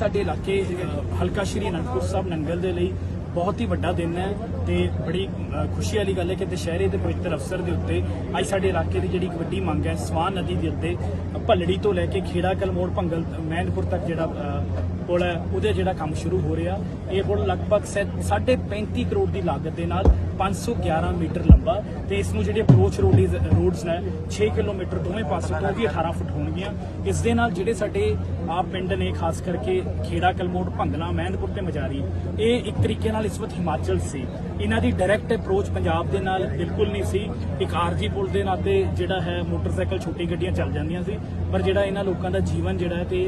ਸਾਡੇ ਇਲਾਕੇ ਹਲਕਾ ਸ਼੍ਰੀ ਅਨੰਦਪੁਰ ਸਾਹਿਬ ਨੰਗਲ ਦੇ ਲਈ ਬਹੁਤ ਹੀ ਵੱਡਾ ਦਿਨ ਹੈ ਤੇ ਬੜੀ ਖੁਸ਼ੀ ਵਾਲੀ ਗੱਲ ਹੈ ਕਿ ਦੁਸ਼ਹਿਰੇ ਦੇ ਪਵਿੱਤਰ ਅਵਸਰ ਦੇ ਉੱਤੇ ਅੱਜ ਸਾਡੇ ਇਲਾਕੇ ਦੀ ਜਿਹੜੀ ਇੱਕ ਵੱਡੀ ਮੰਗ ਹੈ ਸਵਾਨ ਨਦੀ ਦੇ ਉੱਤੇ ਭੱਲੜੀ ਤੋਂ ਲੈ ਕੇ ਖੇੜਾ, ਕਲਮੋੜ, ਭੰਗਲ, ਮਹਿੰਦਪੁਰ ਤੱਕ ਜਿਹੜਾ ਪੁਲ ਹੈ, ਉਹਦੇ ਜਿਹੜਾ ਕੰਮ ਸ਼ੁਰੂ ਹੋ ਰਿਹਾ, ਇਹ ਪੁਲ ਲਗਭਗ 35 ਕਰੋੜ ਦੀ ਲਾਗਤ ਦੇ ਨਾਲ 511 ਮੀਟਰ ਲੰਬਾ ਤੇ ਇਸ ਨੂੰ ਜਿਹੜੇ ਅਪਰੋਚ ਰੋਡਸ ਰੋਡਸ ਨੇ 6 ਕਿਲੋਮੀਟਰ ਦੋਵੇਂ ਪਾਸੇ ਤੋਂ ਵੀ 18 ਫੁੱਟ ਹੋਣਗੀਆਂ। ਇਸ ਦੇ ਨਾਲ ਜਿਹੜੇ ਸਾਡੇ ਆ ਪਿੰਡ ਨੇ, ਖਾਸ ਕਰਕੇ ਖੇੜਾ, ਕਲਮੋੜ, ਭੰਗਲਾ, ਮਹਿੰਦਪੁਰ ਤੇ ਮਜਾਰੀ, ਇਹ ਇੱਕ ਤਰੀਕੇ ਨਾਲ ਇਸ ਵਕਤ ਹਿਮਾਚਲ ਸੀ। ਇਹਨਾਂ ਦੀ ਡਾਇਰੈਕਟ ਅਪਰੋਚ ਪੰਜਾਬ ਦੇ ਨਾਲ ਬਿਲਕੁਲ ਨਹੀਂ ਸੀ। ਇੱਕ ਆਰਜੀ ਪੁਲ ਦੇ ਨਾਤੇ ਜਿਹੜਾ ਹੈ, ਮੋਟਰਸਾਈਕਲ ਛੋਟੀ ਗੱਡੀਆਂ ਚੱਲ ਜਾਂਦੀਆਂ ਸੀ, ਪਰ ਜਿਹੜਾ ਇਹਨਾਂ ਲੋਕਾਂ ਦਾ ਜੀਵਨ ਜਿਹੜਾ ਹੈ ਤੇ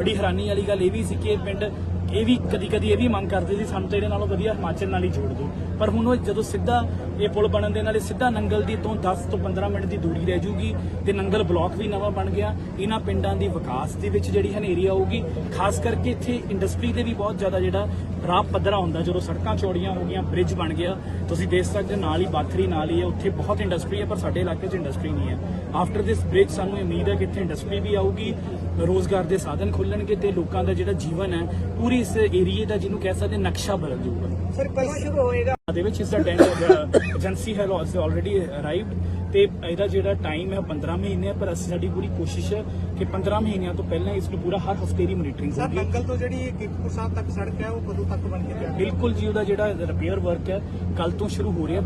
ਬੜੀ ਹੈਰਾਨੀ ਵਾਲੀ ਗੱਲ ਇਹ ਵੀ ਸੀ ਕਿ ਇਹ ਪਿੰਡ ਇਹ ਵੀ ਕਦੀ ਕਦੀ ਇਹ ਵੀ ਮੰਗ ਕਰਦੇ ਸੀ, ਸਾਨੂੰ ਤਾਂ ਇਹਦੇ ਨਾਲੋਂ ਵਧੀਆ ਹਿਮਾਚਲ ਨਾਲ ਹੀ ਜੋੜ ਦਿਓ। ਪਰ ਹੁਣ ਉਹ ਜਦੋਂ ਸਿੱਧਾ ਇਹ ਪੁਲ ਬਣਨ ਦੇ ਨਾਲ ਇਹ ਸਿੱਧਾ ਨੰਗਲ ਦੀ ਤੋਂ 10 ਤੋਂ 15 ਮਿੰਟ ਦੀ ਦੂਰੀ ਰਹਿ ਜੂਗੀ ਤੇ ਨੰਗਲ ਬਲਾਕ ਵੀ ਨਵਾਂ ਬਣ ਗਿਆ। ਇਹਨਾਂ ਪਿੰਡਾਂ ਦੀ ਵਿਕਾਸ ਦੇ ਵਿੱਚ ਜਿਹੜੀ ਹਨੇਰੀ ਆਊਗੀ ਖਾਸ ਕਰਕੇ ਇੱਥੇ ਇੰਡਸਟਰੀ ਦੇ ਵੀ ਬਹੁਤ ਜ਼ਿਆਦਾ ਜਿਹੜਾ ਰਾਹ ਪੱਧਰਾ ਹੁੰਦਾ, ਜਦੋਂ ਸੜਕਾਂ ਚੌੜੀਆਂ ਹੋ ਗਈਆਂ ਬ੍ਰਿਜ ਬਣ ਗਿਆ, ਤੁਸੀਂ ਦੇਖ ਸਕਦੇ ਹੋ ਨਾਲ ਹੀ ਬਾਥਰੀ, ਨਾਲ ਹੀ ਹੈ ਉੱਥੇ ਬਹੁਤ ਇੰਡਸਟਰੀ ਹੈ, ਪਰ ਸਾਡੇ ਇਲਾਕੇ 'ਚ ਇੰਡਸਟਰੀ ਨਹੀਂ ਹੈ। ਆਫਟਰ ਦਿਸ ਬ੍ਰਿਜ ਸਾਨੂੰ ਉਮੀਦ ਹੈ ਕਿ ਇੱਥੇ ਇੰਡਸਟਰੀ ਵੀ ਆਊਗੀ, ਰੋਜ਼ਗਾਰ ਦੇ ਸਾਧਨ ਖੁੱਲਣਗੇ ਤੇ ਲੋਕਾਂ ਦਾ ਜਿਹੜਾ ਜੀਵਨ ਹੈ ਪੂਰੀ ਇਸ ਏਰੀਏ ਦਾ ਜਿਹਨੂੰ ਕਹਿ ਸਕਦੇ ਨਕਸ਼ਾ ਬਦਲ ਜਾਊਗਾ ਸਰ ਕਦੋਂ ਸ਼ੁਰੂ ਹੋਏਗਾ। ਦੇ ਵਿੱਚ ਇਸ ਦਾ ਟੈਂਡਰ ਏਜੰਸੀ ਹੈ ਆਲਰੇਡੀ ਅਰਾਈਵਡ ਤੇ ਇਹਦਾ ਜਿਹੜਾ ਟਾਈਮ ਹੈ 15 ਮਹੀਨੇ ਹੈ ਪਰ ਅਸੀਂ ਸਾਡੀ ਪੂਰੀ ਕੋਸ਼ਿਸ਼ ਹੈ ਕਿ 15 ਮਹੀਨਿਆਂ ਤੋਂ ਪਹਿਲਾਂ ਇਸ ਨੂੰ ਪੂਰਾ ਹਰ ਹਫ਼ਤੇ ਦੀ ਮੋਨੀਟਰਿੰਗ ਸਰ ਹੋਊਗੀ। ਨੰਗਲ ਤੋਂ ਜਿਹੜੀ ਕਿਪੂਰ ਸਾਹਿਬ ਤੱਕ ਸੜਕ ਹੈ ਉਹ ਕਦੋਂ ਤੱਕ ਬਣ ਕੇ ਤਿਆਰ ਬਿਲਕੁਲ ਜੀ ਉਹਦਾ ਜਿਹੜਾ ਰਿਪੇਅਰ ਵਰਕ ਹੈ ਕੱਲ ਤੋਂ ਸ਼ੁਰੂ ਹੋ ਰਿਹਾ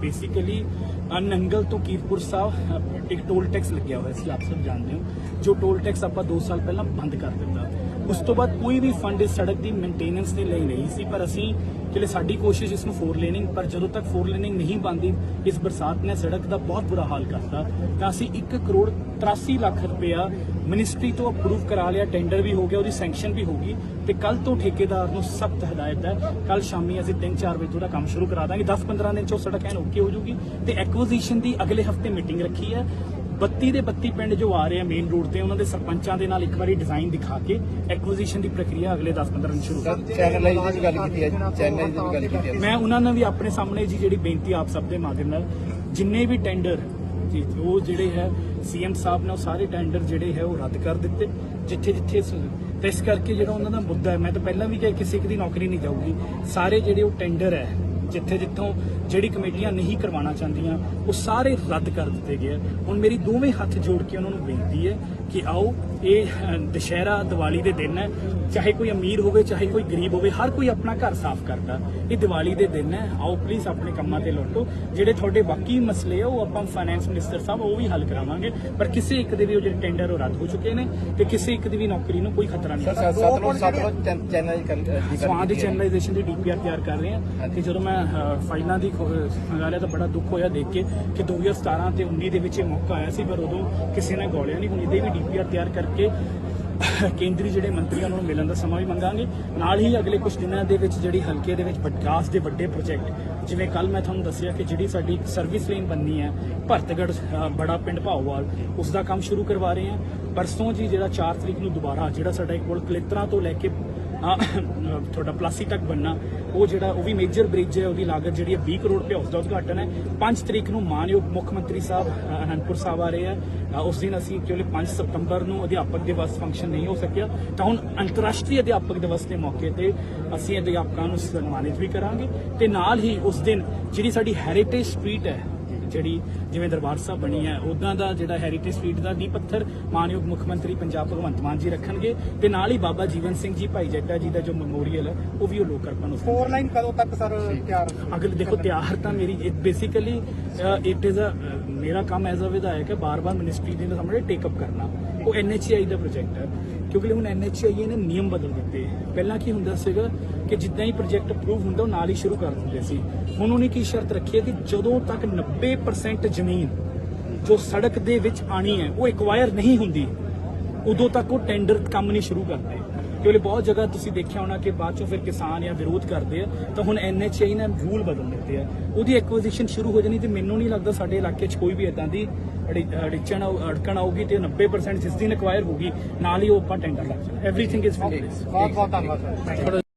ਬੇਸਿਕਲੀ ਨੰਗਲ ਤੋਂ ਕੀਰਪੁਰ ਸਾਹਿਬ ਇੱਕ ਟੋਲ ਟੈਕਸ ਲੱਗਿਆ ਹੋਇਆ ਸੀ ਆਪ ਸਭ ਜਾਣਦੇ ਹੋ ਜੋ ਟੋਲ ਟੈਕਸ ਆਪਾਂ 2 ਸਾਲ ਪਹਿਲਾਂ ਬੰਦ ਕਰ ਦਿੱਤਾ। ਉਸ ਤੋਂ ਬਾਅਦ ਕੋਈ ਵੀ ਫੰਡ ਇਸ ਸੜਕ ਦੀ ਮੇਨਟੇਨੈਂਸ ਦੇ ਲਈ ਨਹੀਂ ਸੀ, ਪਰ ਅਸੀਂ ਚਲੇ ਸਾਡੀ ਕੋਸ਼ਿਸ਼ ਇਸ ਨੂੰ ਫੋਰ ਲੇਨਿੰਗ ਪਰ ਜਦੋਂ ਤੱਕ ਫੋਰ ਲੇਨਿੰਗ ਨਹੀਂ ਬਣਦੀ, ਇਸ ਬਰਸਾਤ ਨੇ ਸੜਕ ਦਾ ਬਹੁਤ ਬੁਰਾ ਹਾਲ ਕਰਤਾ। ਤਾਂ ਅਸੀਂ 1 ਕਰੋੜ 83 ਲੱਖ ਰੁਪਇਆ ਮਿਨਿਸਟਰੀ ਤੋਂ ਅਪਰੂਵ ਕਰਾ ਲਿਆ ਟੈਂਡਰ ਵੀ ਹੋ ਗਿਆ, ਉਹਦੀ ਸੈਂਕਸ਼ਨ ਵੀ ਹੋ ਗਈ ਤੇ ਕੱਲ ਤੋਂ ਠੇਕੇਦਾਰ ਨੂੰ ਸਖਤ ਹਦਾਇਤ ਹੈ। ਕੱਲ ਸ਼ਾਮੀ ਅਸੀਂ 3-4 ਵਜੇ ਤੋਂ ਦਾ ਕੰਮ ਸ਼ੁਰੂ ਕਰਾ ਦਾਂਗੇ 10-15 ਦਿਨ ਚ ਉਹ ਸੜਕ ਐਨ ਓਕੇ ਹੋ ਜੂਗੀ ਤੇ ਐਕੁਜ਼ੀਸ਼ਨ ਦੀ ਅਗਲੇ ਹਫ਼ਤੇ ਮੀਟਿੰਗ ਰੱਖੀ ਹੈ। 32 ਦੇ 32 ਪਿੰਡ ਜੋ ਆ ਰਹੇ ਆ ਮੇਨ ਰੋਡ ਤੇ ਉਹਨਾਂ ਦੇ ਸਰਪੰਚਾਂ ਦੇ ਨਾਲ ਇੱਕ ਵਾਰੀ ਡਿਜ਼ਾਈਨ ਦਿਖਾ ਕੇ ਐਕੁਜ਼ੀਸ਼ਨ ਦੀ ਪ੍ਰਕਿਰਿਆ ਅਗਲੇ 10-15 ਦਿਨ ਸ਼ੁਰੂ ਕਰ ਚੈਨਲਾਈਜ਼ ਦੀ ਗੱਲ ਕੀਤੀ ਹੈ ਚੈਨਲਾਈਜ਼ ਦੀ ਗੱਲ ਕੀਤੀ ਹੈ। ਮੈਂ ਉਹਨਾਂ ਨਾਲ ਵੀ ਆਪਣੇ ਸਾਹਮਣੇ ਜੀ ਜਿਹੜੀ ਬੇਨਤੀ ਆਪ ਸਭ ਦੇ ਮਾਧਿਅਮ ਨਾਲ ਜਿੰਨੇ ਵੀ ਟੈਂਡਰ ਜੀ ਉਹ ਜਿਹੜੇ ਹੈ ਸੀਐਮ ਸਾਹਿਬ ਨੇ ਉਹ ਸਾਰੇ ਟੈਂਡਰ ਜਿਹੜੇ ਹੈ ਉਹ ਰੱਦ ਕਰ ਦਿੱਤੇ ਜਿੱਥੇ ਜਿੱਥੇ ਤੇ ਇਸ ਕਰਕੇ ਜਿਹੜਾ ਉਹਨਾਂ ਦਾ ਮੁੱਦਾ ਹੈ ਮੈਂ ਤਾਂ ਪਹਿਲਾਂ ਵੀ ਕਿਹਾ ਕਿਸੇ ਇੱਕ ਦੀ ਨੌਕਰੀ ਨਹੀਂ ਜਾਊਗੀ। ਸਾਰੇ ਜਿਹੜੇ ਉਹ ਟੈਂਡਰ ਹੈ ਜਿੱਥੇ ਜਿੱਥੋਂ ਜਿਹੜੀ ਕਮੇਟੀਆਂ ਨਹੀਂ ਕਰਵਾਉਣਾ ਚਾਹੁੰਦੀਆਂ ਉਹ ਸਾਰੇ ਰੱਦ ਕਰ ਦਿੱਤੇ ਗਏ। ਹੁਣ ਮੇਰੀ ਦੋਵੇਂ ਹੱਥ ਜੋੜ ਕੇ ਉਹਨਾਂ ਨੂੰ ਬੇਨਤੀ ਹੈ ਕਿ ਆਓ ਇਹ ਦੁਸ਼ਹਿਰਾ ਦੀਵਾਲੀ ਦੇ ਦਿਨ ਹੈ। ਚਾਹੇ ਕੋਈ ਅਮੀਰ ਹੋਵੇ ਚਾਹੇ ਕੋਈ ਗਰੀਬ ਹੋਵੇ ਹਰ ਕੋਈ ਆਪਣਾ ਘਰ ਸਾਫ਼ ਕਰਦਾ। ਇਹ ਦੀਵਾਲੀ ਦੇ ਦਿਨ ਹੈ। ਆਓ ਪਲੀਜ਼ ਆਪਣੇ ਕੰਮਾਂ ਤੇ ਲੁੱਟੋ। ਜਿਹੜੇ ਤੁਹਾਡੇ ਬਾਕੀ ਮਸਲੇ ਆ ਉਹ ਆਪਾਂ ਫਾਈਨੈਂਸ ਮਿਨਿਸਟਰ ਸਾਹਿਬ ਉਹ ਵੀ ਹੱਲ ਕਰਾਵਾਂਗੇ। ਪਰ ਕਿਸੇ ਇੱਕ ਦੇ ਵੀ ਉਹ ਜਿਹੜੇ ਟੈਂਡਰ ਉਹ ਰੱਦ ਹੋ ਚੁੱਕੇ ਨੇ ਤੇ ਕਿਸੇ ਇੱਕ ਦੀ ਵੀ ਨੌਕਰੀ ਨੂੰ ਕੋਈ ਖਤਰਾ ਨਹੀਂ। ਸਤਲੁਜ ਸਤਲੁਜ। ਚੈਨਲਾਈਜੇਸ਼ਨ ਦੀ ਡੀਪੀਆਰ ਤਿਆਰ ਕਰ ਰਹੇ ਹਾਂ ਤੇ ਜਦੋਂ ਮੈਂ ਅਹ, ਫਾਈਲਾਂ ਦੀ ਖੋ- ਤਾਂ ਬੜਾ ਦੁੱਖ ਹੋਇਆ ਦੇਖ ਕੇ ਕਿ 2017 ਤੇ 19 ਦੇ ਵਿੱਚ ਇਹ ਮੌਕਾ ਆਇਆ ਸੀ ਪਰ ਉਦੋਂ ਕਿਸੇ ਨੇ ਗੋਲਿਆ ਨਹੀਂ ਹੁਣ ਇਹਦੇ ਵੀ ਡੀਪੀਆਰ ਤਿਆਰ ਕਰਕੇ ਕੇਂਦਰੀ ਜਿਹੜੇ ਮੰਤਰੀਆਂ ਨੂੰ ਮਿਲਣ ਦਾ ਸਮਾਂ ਵੀ ਮੰਗਾਂਗੇ। ਨਾਲ ਹੀ ਅਗਲੇ ਕੁਝ ਦਿਨਾਂ ਦੇ ਵਿੱਚ ਜਿਹੜੀ ਹਲਕੇ ਦੇ ਵਿੱਚ ਵਿਕਾਸ ਦੇ ਵੱਡੇ ਪ੍ਰੋਜੈਕਟ ਜਿਵੇਂ ਕੱਲ ਮੈਂ ਤੁਹਾਨੂੰ ਦੱਸਿਆ ਕਿ ਜਿਹੜੀ ਸਾਡੀ ਸਰਵਿਸ ਲੇਨ ਬੰਨੀ ਹੈ ਭਰਤਗੜ ਬੜਾ ਪਿੰਡ ਭਾਓਵਾਲ ਉਸ ਦਾ ਕੰਮ ਸ਼ੁਰੂ ਕਰਵਾ ਰਹੇ ਹਾਂ। ਪਰਸੋਂ ਜੀ ਜਿਹੜਾ 4 ਤਰੀਕ ਨੂੰ ਦੁਬਾਰਾ ਜਿਹੜਾ ਸਾਡਾ ਇੱਕ ਪੁਲ ਕਲੇਤਰਾ ਤੋਂ ਲੈ ਕੇ ਤੁਹਾਡਾ ਪਲਾਸੀ ਤੱਕ ਬੰਨਾ ਉਹ ਜਿਹੜਾ, ਉਹ ਵੀ ਮੇਜਰ ਬ੍ਰਿਜ ਹੈ, ਉਹਦੀ ਲਾਗਤ ਜਿਹੜੀ ਹੈ 20 ਕਰੋੜ ਰੁਪਏ, ਉਸ ਦਾ ਉਦਘਾਟਨ ਹੈ। 5 ਤਰੀਕ ਨੂੰ ਮਾਨਯੋਗ ਮੁੱਖ ਮੰਤਰੀ ਸਾਹਿਬ ਅਨੰਦਪੁਰ ਸਾਹਿਬ ਆ ਰਹੇ ਆ ਉਸ ਦਿਨ ਅਸੀਂ ਕਿਉਂਕਿ 5 ਸਤੰਬਰ ਨੂੰ ਅਧਿਆਪਕ ਦਿਵਸ ਫੰਕਸ਼ਨ ਨਹੀਂ ਹੋ ਸਕਿਆ। ਤਾਂ ਹੁਣ ਅੰਤਰਰਾਸ਼ਟਰੀ ਅਧਿਆਪਕ ਦਿਵਸ ਦੇ ਮੌਕੇ ਤੇ ਅਸੀਂ ਅਧਿਆਪਕਾਂ ਨੂੰ ਸਨਮਾਨਿਤ ਵੀ ਕਰਾਂਗੇ। ਤੇ ਨਾਲ ਹੀ ਉਸ ਦਿਨ ਜਿਹੜੀ ਸਾਡੀ ਹੈਰੀਟੇਜ ਸਟਰੀਟ ਹੈ ਜਿਹੜੀ ਜਿਵੇਂ ਦਰਬਾਰ ਸਾਹਿਬ ਬਣੀ ਹੈ ਉਦਾਂ ਦਾ ਜਿਹੜਾ ਹੈਰੀਟੇਜ ਸਟਰੀਟ ਦਾ ਨੀਂਹ ਪੱਥਰ ਮਾਨਯੋਗ ਮੁੱਖ ਮੰਤਰੀ ਪੰਜਾਬ ਭਗਵੰਤ ਮਾਨ ਜੀ ਰੱਖਣਗੇ ਤੇ ਨਾਲ ਹੀ ਬਾਬਾ ਜੀਵਨ ਸਿੰਘ ਜੀ ਭਾਈ ਜੱਟਾ ਜੀ ਦਾ ਜੋ ਮੈਮੋਰੀਅਲ ਹੈ ਉਹ ਵੀ ਉਹ ਲੋਕ ਅਰਪਣ ਉਸ ਫੋਰ ਲਾਈਨ ਕਦੋਂ ਤੱਕ ਸਰ ਤਿਆਰ ਅਗਰ ਦੇਖੋ ਤਿਆਰ ਤਾਂ ਮੇਰੀ ਬੇਸਿਕਲੀ ਇਟ ਇਜ਼ ਅ ਮੇਰਾ ਕੰਮ ਐਜ਼ ਅ ਵਿਧਾਇਕ ਹੈ ਬਾਰ-ਬਾਰ ਮਿਨਿਸਟਰੀ ਦੇ ਸਾਹਮਣੇ ਟੇਕ ਅਪ ਕਰਨਾ। ਉਹ ਐਨਐਚਆਈ ਦਾ ਪ੍ਰੋਜੈਕਟ ਹੈ ਕਿਉਂਕਿ ਹੁਣ ਐਨਐਚਆਈ ਨੇ ਨਿਯਮ ਬਦਲ ਦਿੱਤੇ। ਪਹਿਲਾਂ ਕੀ ਹੁੰਦਾ ਸੀਗਾ ਕਿ ਜਿੱਦਾਂ ਹੀ ਪ੍ਰੋਜੈਕਟ ਅਪਰੂਵ ਹੁੰਦਾ, ਉਹ ਨਾਲ ਹੀ ਸ਼ੁਰੂ ਕਰ ਦਿੰਦੇ ਸੀ। ਹੁਣ ਉਹਨੇ ਕੀ ਸ਼ਰਤ ਰੱਖੀ ਹੈ ਕਿ ਜਦੋਂ ਤੱਕ 90% ਜ਼ਮੀਨ ਜੋ ਸੜਕ ਦੇ ਵਿੱਚ ਆਣੀ ਹੈ, ਉਹ ਐਕਵਾਇਰ ਨਹੀਂ ਹੁੰਦੀ, ਉਦੋਂ ਤੱਕ ਉਹ ਟੈਂਡਰ ਕੰਮ ਨਹੀਂ ਸ਼ੁਰੂ ਕਰਦੇ। ਕਿਉਂਕਿ ਬਹੁਤ ਜਗ੍ਹਾ ਤੁਸੀਂ ਦੇਖਿਆ ਹੋਣਾ ਕਿ ਬਾਅਦ ਚੋਂ ਫਿਰ ਕਿਸਾਨ ਜਾਂ ਵਿਰੋਧ ਕਰਦੇ ਆ ਤਾਂ ਹੁਣ ਐਨਐਚਆਈ ਨੇ ਰੂਲ ਬਦਲ ਦਿੱਤੇ ਆ। ਉਹਦੀ ਐਕੁਜੀਸ਼ਨ ਸ਼ੁਰੂ ਹੋ ਜਾਣੀ ਤੇ ਮੈਨੂੰ ਨਹੀਂ ਲੱਗਦਾ ਸਾਡੇ ਇਲਾਕੇ 'ਚ ਕੋਈ ਵੀ ਇਦਾਂ ਦੀ ਅੜੀ- ਅੜਿੱਚਣ ਅੜਕਣ ਆਊਗੀ ਤੇ 90% ਜਿਸ ਦਿਨ ਐਕਵਾਇਰ ਹੋਗੀ ਨਾਲ ਹੀ ਉਹ ਆਪਾਂ ਟੈਂਡਰ ਲੱਗ ਜਾਣਾ। ਐਵਰੀਥਿੰਗ ਇਜ਼ ਫਿਨਿਸ਼ਡ ਬਹੁਤ ਬਹੁਤ ਧੰਨਵਾਦ ਸਰ